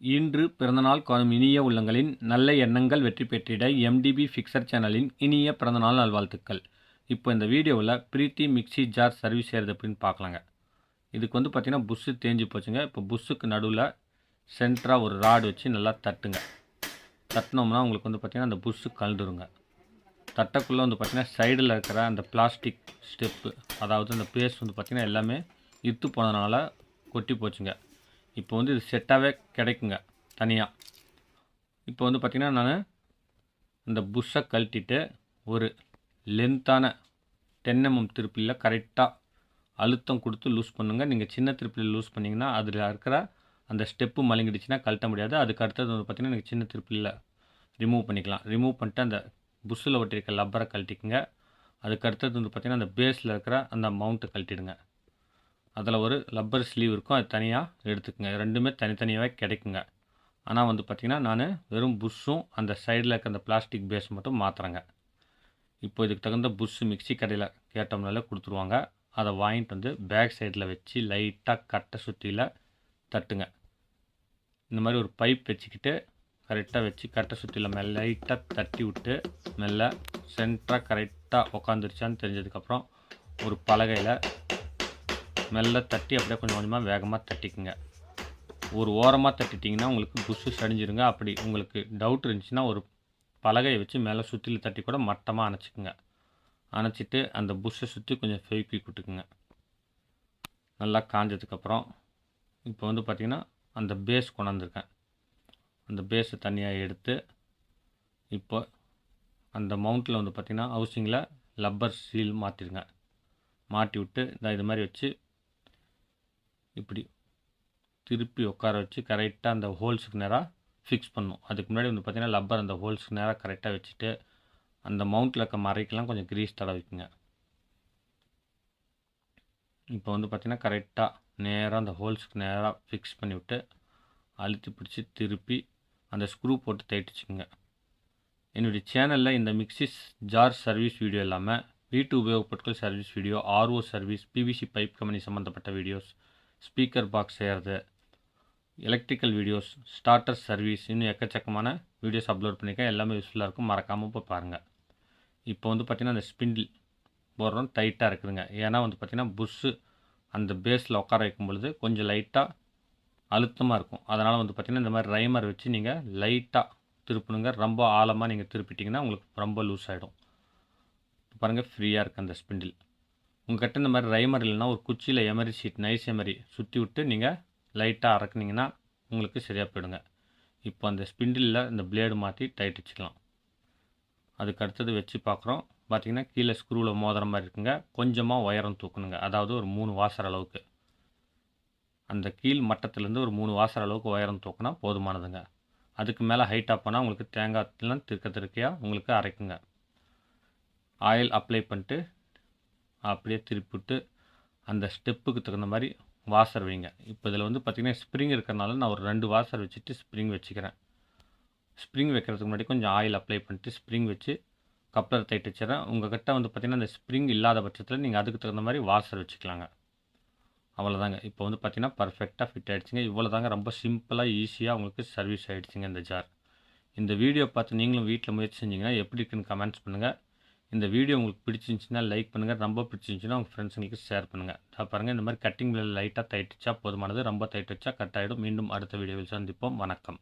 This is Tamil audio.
இன்று பிறந்தநாள் காணும் இனிய உள்ளங்களின் நல்ல எண்ணங்கள் வெற்றி பெற்றிட எம்டிபி ஃபிக்சர் சேனலின் இனிய பிறந்தநாள் நல்வாழ்த்துக்கள். இப்போ இந்த வீடியோவில் பிரீத்தி மிக்ஸி ஜார் சர்வீஸ் செய்கிறது அப்படின்னு பார்க்கலாங்க. இதுக்கு வந்து பார்த்திங்கன்னா புஷ்ஷு தேஞ்சு போச்சுங்க. இப்போ புஷ்ஷுக்கு நடுவில் சென்டராக ஒரு ராடு வச்சு நல்லா தட்டுங்க. தட்டினோம்னா உங்களுக்கு வந்து பார்த்திங்கன்னா அந்த புஷ்ஷு கலந்துருங்க. தட்டக்குள்ளே வந்து பார்த்திங்கன்னா சைடில் இருக்கிற அந்த பிளாஸ்டிக் ஸ்டெப்பு அதாவது அந்த பேஸ்ட் வந்து பார்த்திங்கன்னா எல்லாமே இத்து போனதுனால கொட்டி போச்சுங்க. இப்போ வந்து இது செட்டாகவே கிடைக்குங்க தனியாக இப்போ வந்து பார்த்திங்கன்னா நான் இந்த புஷ்ஷை கழட்டிட்டு ஒரு லென்த்தான டென்எம்எம் திருப்பியில் கரெக்டாக அழுத்தம் கொடுத்து லூஸ் பண்ணுங்கள் நீங்கள் சின்ன திருப்பியில் லூஸ் பண்ணிங்கன்னா அதில் இருக்கிற அந்த ஸ்டெப்பு மலங்கிடுச்சுன்னா கழட்ட முடியாது. அதுக்கு அடுத்தது வந்து பார்த்திங்கன்னா நீங்கள் சின்ன திருப்பியில் ரிமூவ் பண்ணிக்கலாம். ரிமூவ் பண்ணிட்டு அந்த புஷ்ஷில் ஒட்டியிருக்க லப்பரை கழட்டிக்குங்க. அதுக்கு அடுத்தது வந்து பார்த்திங்கன்னா அந்த பேஸில் இருக்கிற அந்த மவுண்ட்டை கழட்டிடுங்க. அதில் ஒரு லப்பர் ஸ்லீவ் இருக்கும். அது தனியாக எடுத்துக்கோங்க. ரெண்டுமே தனித்தனியாகவே கிடைக்குங்க. ஆனால் வந்து பார்த்திங்கன்னா நான் வெறும் புஷ்ஷும் அந்த சைடில் இருக்க அந்த பிளாஸ்டிக் பேஸ் மட்டும் மாற்றுறேங்க இப்போ இதுக்கு தகுந்த புஷ்ஷு மிக்ஸி கடையில் கேட்டோம்னால கொடுத்துருவாங்க. அதை வாங்கிட்டு வந்து பேக் சைடில் வச்சு லைட்டாக கட்டை சுற்றியில் தட்டுங்க. இந்த மாதிரி ஒரு பைப் வச்சுக்கிட்டு கரெக்டாக வச்சு கட்டை சுற்றியில் மெல்ல லைட்டாக தட்டி விட்டு மெல்ல சென்டராக கரெக்டாக உக்காந்துருச்சான்னு தெரிஞ்சதுக்கப்புறம் ஒரு பலகையில் மெல்ல தட்டி அப்படியே கொஞ்சம் கொஞ்சமாக வேகமாக தட்டிக்குங்க. ஒரு ஓரமாக தட்டிட்டிங்கன்னா உங்களுக்கு புஷ்ஷு சடிஞ்சிருங்க. அப்படி உங்களுக்கு டவுட் இருந்துச்சுன்னா ஒரு பலகையை வச்சு மேலே சுற்றில தட்டி கூட மட்டமாக அணைச்சிக்குங்க. அணைச்சிட்டு அந்த புஷ்ஷை சுற்றி கொஞ்சம் ஃபெவிக்வி விட்டுக்குங்க. நல்லா காஞ்சதுக்கப்புறம் இப்போ வந்து பார்த்திங்கன்னா அந்த பேஸ் கொண்டாந்துருக்கேன். அந்த பேஸை தனியாக எடுத்து இப்போ அந்த மவுண்ட்டில் வந்து பார்த்திங்கன்னா ஹவுசிங்கில் லப்பர் சீல் மாற்றிடுங்க மாட்டி விட்டு இந்த இது மாதிரி வச்சு இப்படி திருப்பி உட்கார வச்சு கரெக்டாக அந்த ஹோல்ஸுக்கு நேராக ஃபிக்ஸ் பண்ணும். அதுக்கு முன்னாடி வந்து பார்த்திங்கன்னா லப்பர் அந்த ஹோல்ஸுக்கு நேராக கரெக்டாக வச்சுட்டு அந்த மவுண்ட்டில் இருக்க மறைக்கெல்லாம் கொஞ்சம் க்ரீஸ் தடவிக்குங்க இப்போ வந்து பார்த்திங்கன்னா கரெக்டாக நேராக அந்த ஹோல்ஸுக்கு நேராக ஃபிக்ஸ் பண்ணி விட்டு அழுத்தி பிடிச்சி திருப்பி அந்த ஸ்க்ரூ போட்டு தைட்டுச்சுங்க என்னுடைய சேனலில் இந்த மிக்சிஸ் ஜார் சர்வீஸ் வீடியோ இல்லாமல் வீட்டு உபயோகப்பொருட்கள் service video RO service PVC pipe company சம்மந்தப்பட்ட வீடியோஸ் ஸ்பீக்கர் பாக்ஸ் செய்கிறது எலக்ட்ரிக்கல் வீடியோஸ் ஸ்டார்டர் சர்வீஸ் இன்னும் எக்கச்சக்கமான வீடியோஸ் அப்லோட் பண்ணியிருக்கேன் எல்லாமே யூஸ்ஃபுல்லாக இருக்கும். மறக்காமல் போய் பாருங்கள் இப்போ வந்து பார்த்திங்கன்னா அந்த ஸ்பிண்டில் போடுறோம் டைட்டாக இருக்குதுங்க. ஏன்னா வந்து பார்த்திங்கன்னா புஷ்ஷு அந்த பேஸில் உட்கார வைக்கும் பொழுது கொஞ்சம் லைட்டாக அழுத்தமாக இருக்கும். அதனால் வந்து பார்த்திங்கன்னா இந்த மாதிரி ரைமர் வச்சு நீங்கள் லைட்டாக திருப்பணுங்க ரொம்ப ஆழமாக நீங்கள் திருப்பிட்டிங்கன்னா உங்களுக்கு ரொம்ப லூஸ் ஆகிடும் பாருங்கள் ஃப்ரீயாக இருக்குது அந்த ஸ்பிண்டில் உங்கள்கிட்ட இந்த மாதிரி ரைமர் இல்லைன்னா ஒரு குச்சியில் எமரி ஷீட் நைஸ் எமரி சுற்றி விட்டு நீங்கள் லைட்டாக அறக்குனிங்கன்னா உங்களுக்கு சரியாக போயிடுங்க. இப்போ அந்த ஸ்பிண்டிலில் இந்த பிளேடு மாற்றி டைட் வச்சுக்கலாம். அதுக்கு அடுத்தது வச்சு பார்க்குறோம் பார்த்திங்கன்னா கீழே ஸ்க்ரூவில் மோதிர மாதிரி இருக்குங்க. கொஞ்சமாக உயரம் தூக்கணுங்க. அதாவது ஒரு மூணு வாசர் அளவுக்கு. அந்த கீழ் மட்டத்துலேருந்து ஒரு மூணு வாசர் அளவுக்கு உயரம் தூக்கினா போதுமானதுங்க. அதுக்கு மேலே ஹைட்டாக போனால் உங்களுக்கு தேங்காய்லாம் திருக்க திருக்கையாக உங்களுக்கு அரைக்குங்க. ஆயில் அப்ளை பண்ணிட்டு அப்படியே திருப்பிவிட்டு அந்த ஸ்டெப்புக்கு தகுந்த மாதிரி வாசர் வைங்க. இப்போ இதில் வந்து பார்த்திங்கன்னா ஸ்ப்ரிங் இருக்கிறனால நான் ஒரு ரெண்டு வாசர் வச்சுட்டு ஸ்ப்ரிங் வச்சுக்கிறேன். ஸ்ப்ரிங் வைக்கிறதுக்கு முன்னாடி கொஞ்சம் ஆயில் அப்ளை பண்ணிட்டு ஸ்ப்ரிங் வச்சு கப்ளர் தைட்டு வச்சுறேன் உங்கள் கிட்ட வந்து பார்த்திங்கன்னா அந்த ஸ்ப்ரிங் இல்லாத பட்சத்தில் நீங்கள் அதுக்கு தகுந்த மாதிரி வாசர் வச்சுக்கலாங்க. அவ்வளோதாங்க. இப்போ வந்து பார்த்திங்கன்னா பர்ஃபெக்டாக ஃபிட் ஆகிடுச்சிங்க இவ்வளோ தாங்க ரொம்ப சிம்பிளாக ஈஸியாக உங்களுக்கு சர்வீஸ் ஆகிடுச்சிங்க இந்த ஜார். இந்த வீடியோ பார்த்து நீங்களும் வீட்டில் முயற்சி செஞ்சிங்கன்னா எப்படி இருக்குன்னு கமெண்ட்ஸ் பண்ணுங்கள் இந்த வீடியோ உங்களுக்கு பிடிச்சிருந்துச்சின்னா லைக் பண்ணுங்கள் ரொம்ப பிடிச்சிருந்துச்சின்னா உங்கள் ஃப்ரெண்ட்ஸுங்களுக்கு ஷேர் பண்ணுங்கள் பாருங்கள் இந்த மாதிரி கட்டிங் லைட்டாக தைட்டுச்சா போதுமானது. ரொம்ப தைட்டு வச்சா கட் ஆகிடும் மீண்டும் அடுத்த வீடியோவில் சந்திப்போம். வணக்கம்.